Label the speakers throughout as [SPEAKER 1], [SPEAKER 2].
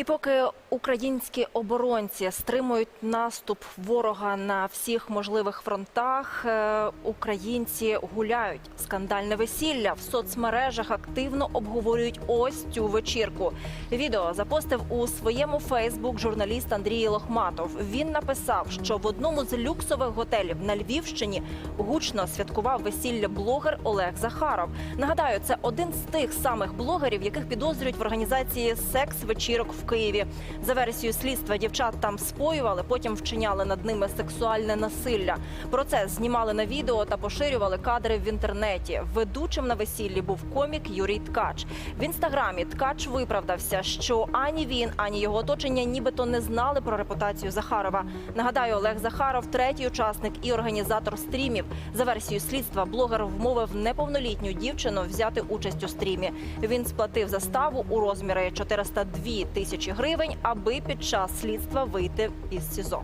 [SPEAKER 1] І поки українські оборонці стримують наступ ворога на всіх можливих фронтах, е, українці гуляють. Скандальне весілля в соцмережах активно обговорюють ось цю вечірку. Відео запостив у своєму Фейсбук журналіст Андрій Лохматов. Він написав, що в одному з люксових готелів на Львівщині гучно святкував весілля блогер Олег Захаров. Нагадаю, це один з тих самих блогерів, яких підозрюють в організації секс-вечірок в Києві. За версією слідства дівчат там споювали, потім вчиняли над ними сексуальне насилля. Процес знімали на відео та поширювали кадри в інтернеті. Ведучим на весіллі був комік Юрій Ткач. В інстаграмі Ткач виправдався, що ані він, ані його оточення нібито не знали про репутацію Захарова. Нагадаю, Олег Захаров третій учасник і організатор стрімів. За версією слідства, блогер вмовив неповнолітню дівчину взяти участь у стрімі. Він сплатив заставу у розмірі 402 тисячі гривень, аби під час слідства вийти із СІЗО.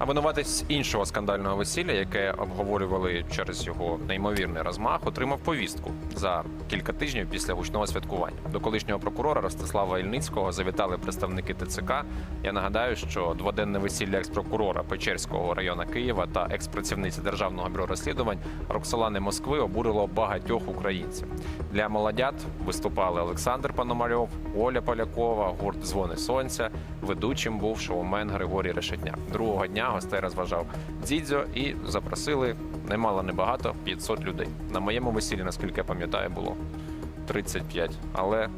[SPEAKER 2] А винуватець іншого скандального весілля, яке обговорювали через його неймовірний розмах, отримав повістку за кілька тижнів після гучного святкування. До колишнього прокурора Ростислава Ільницького завітали представники ТЦК. Я нагадаю, що дводенне весілля екс-прокурора Печерського району Києва та екс-працівниці державного бюро розслідувань Роксолани Москви обурило багатьох українців. Для молодят виступали Олександр Пономарьов, Оля Полякова, гурт Дзвони Сонця. Ведучим був шоумен Григорій Решетняк. Другого дня гостей розважав Дзідзьо і запросили немало небагато 500 людей. На моєму весіллі, наскільки я пам'ятаю, було 35. Але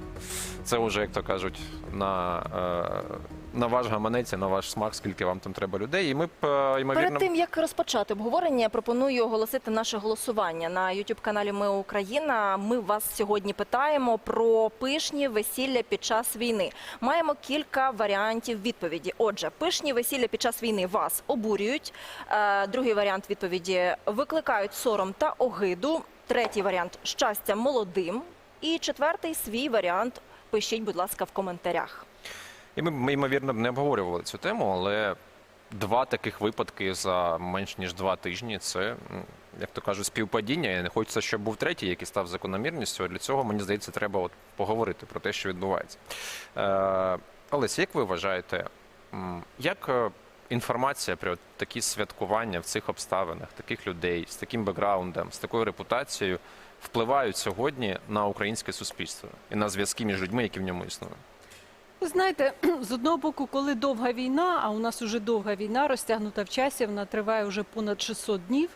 [SPEAKER 2] це вже, як то кажуть, на, е, на ваш гаманець, на ваш смак, скільки вам там треба людей. І ми б е, ймовірно.
[SPEAKER 1] Перед тим як розпочати обговорення, я пропоную оголосити наше голосування на youtube каналі Ми Україна. Ми вас сьогодні питаємо про пишні весілля під час війни. Маємо кілька варіантів відповіді. Отже, пишні весілля під час війни вас обурюють. Е, Другий варіант відповіді викликають сором та огиду. Третій варіант щастя молодим. І четвертий свій варіант. Пишіть, будь ласка, в коментарях.
[SPEAKER 2] І ми, ймовірно, не обговорювали цю тему, але два таких випадки за менш ніж два тижні це, як то кажуть, співпадіння. І не хочеться, щоб був третій, який став закономірністю. Для цього, мені здається, треба от поговорити про те, що відбувається. Е, Олесь, як ви вважаєте, як е, інформація про такі святкування в цих обставинах, таких людей з таким бекграундом, з такою репутацією впливають сьогодні на українське суспільство і на зв'язки між людьми, які в ньому існують?
[SPEAKER 3] Ви знаєте, з одного боку, коли довга війна, а у нас вже довга війна, розтягнута в часі, вона триває вже понад 600 днів.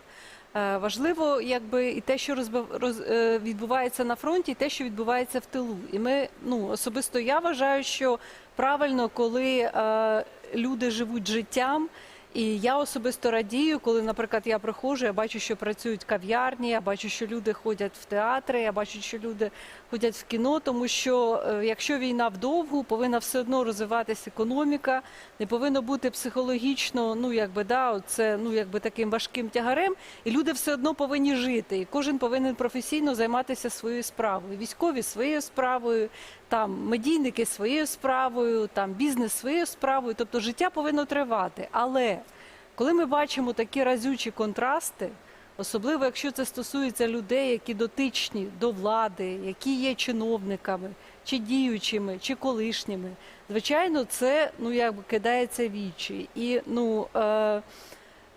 [SPEAKER 3] е, Важливо, якби і те, що е, відбувається на фронті, і те, що відбувається в тилу. І ми, ну особисто я вважаю, що правильно, коли е, люди живуть життям. І я особисто радію, коли, наприклад, я приходжу, я бачу, що працюють кав'ярні, я бачу, що люди ходять в театри, я бачу, що люди ходять в кіно, тому що е, якщо війна вдовгу, повинна все одно розвиватися економіка, не повинно бути психологічно, ну якби да, це ну якби таким важким тягарем, і люди все одно повинні жити. І кожен повинен професійно займатися своєю справою. Військові своєю справою, там медійники своєю справою, там бізнес своєю справою. Тобто життя повинно тривати. Але коли ми бачимо такі разючі контрасти, особливо якщо це стосується людей, які дотичні до влади, які є чиновниками, чи діючими, чи колишніми, звичайно, це ну якби кидається вічі. І ну е,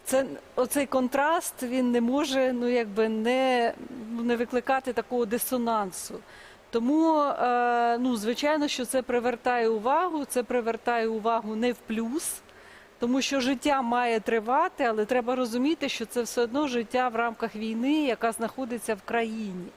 [SPEAKER 3] це оцей контраст він не може ну якби не, не викликати такого дисонансу. Тому, е, ну, звичайно, що це привертає увагу, це привертає увагу не в плюс, тому що життя має тривати, але треба розуміти, що це все одно життя в рамках війни, яка знаходиться в країні.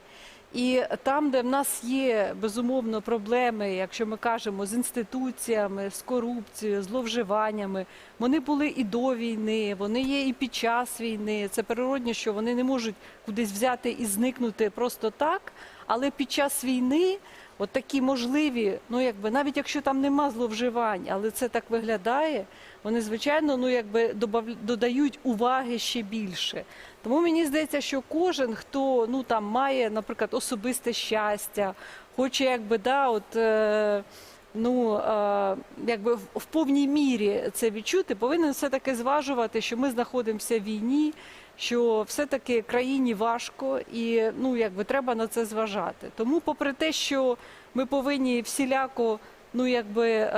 [SPEAKER 3] І там, де в нас є безумовно проблеми, якщо ми кажемо з інституціями, з корупцією, зловживаннями, вони були і до війни, вони є і під час війни. Це природно, що вони не можуть кудись взяти і зникнути просто так. Але під час війни, от такі можливі, ну якби навіть якщо там нема зловживань, але це так виглядає, вони звичайно ну якби додають уваги ще більше. Тому мені здається, що кожен, хто ну там має, наприклад, особисте щастя, хоче якби да, от. Е, Ну, е, якби в, повній мірі це відчути, повинен все-таки зважувати, що ми знаходимося в війні, що все-таки країні важко, і ну якби треба на це зважати. Тому, попри те, що ми повинні всіляко ну якби е,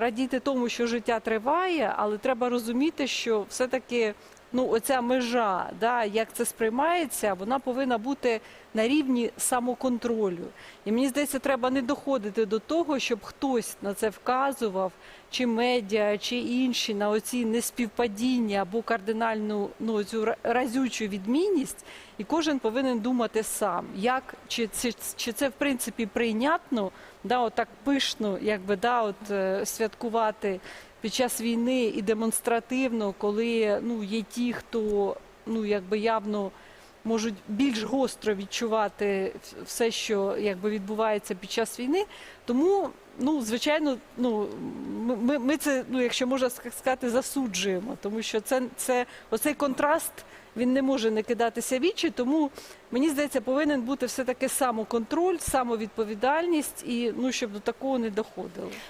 [SPEAKER 3] радіти тому, що життя триває, але треба розуміти, що все-таки ну оця межа, да, як це сприймається, вона повинна бути на рівні самоконтролю. І мені здається, треба не доходити до того, щоб хтось на це вказував, чи медіа, чи інші на оці неспівпадіння або кардинальну ну, цю разючу відмінність. І кожен повинен думати сам, як чи, чи, чи це в принципі прийнятно, да, отак пишно, якби да, от, е, святкувати під час війни і демонстративно, коли ну, є ті, хто ну, якби явно можуть більш гостро відчувати все, що якби відбувається під час війни. Тому, ну, звичайно, ну, ми- ми, це, ну, якщо можна сказати, засуджуємо, тому що це, це оцей контраст. Він не може не кидатися вічі, тому мені здається, повинен бути все таки самоконтроль, самовідповідальність і ну щоб до такого не доходило.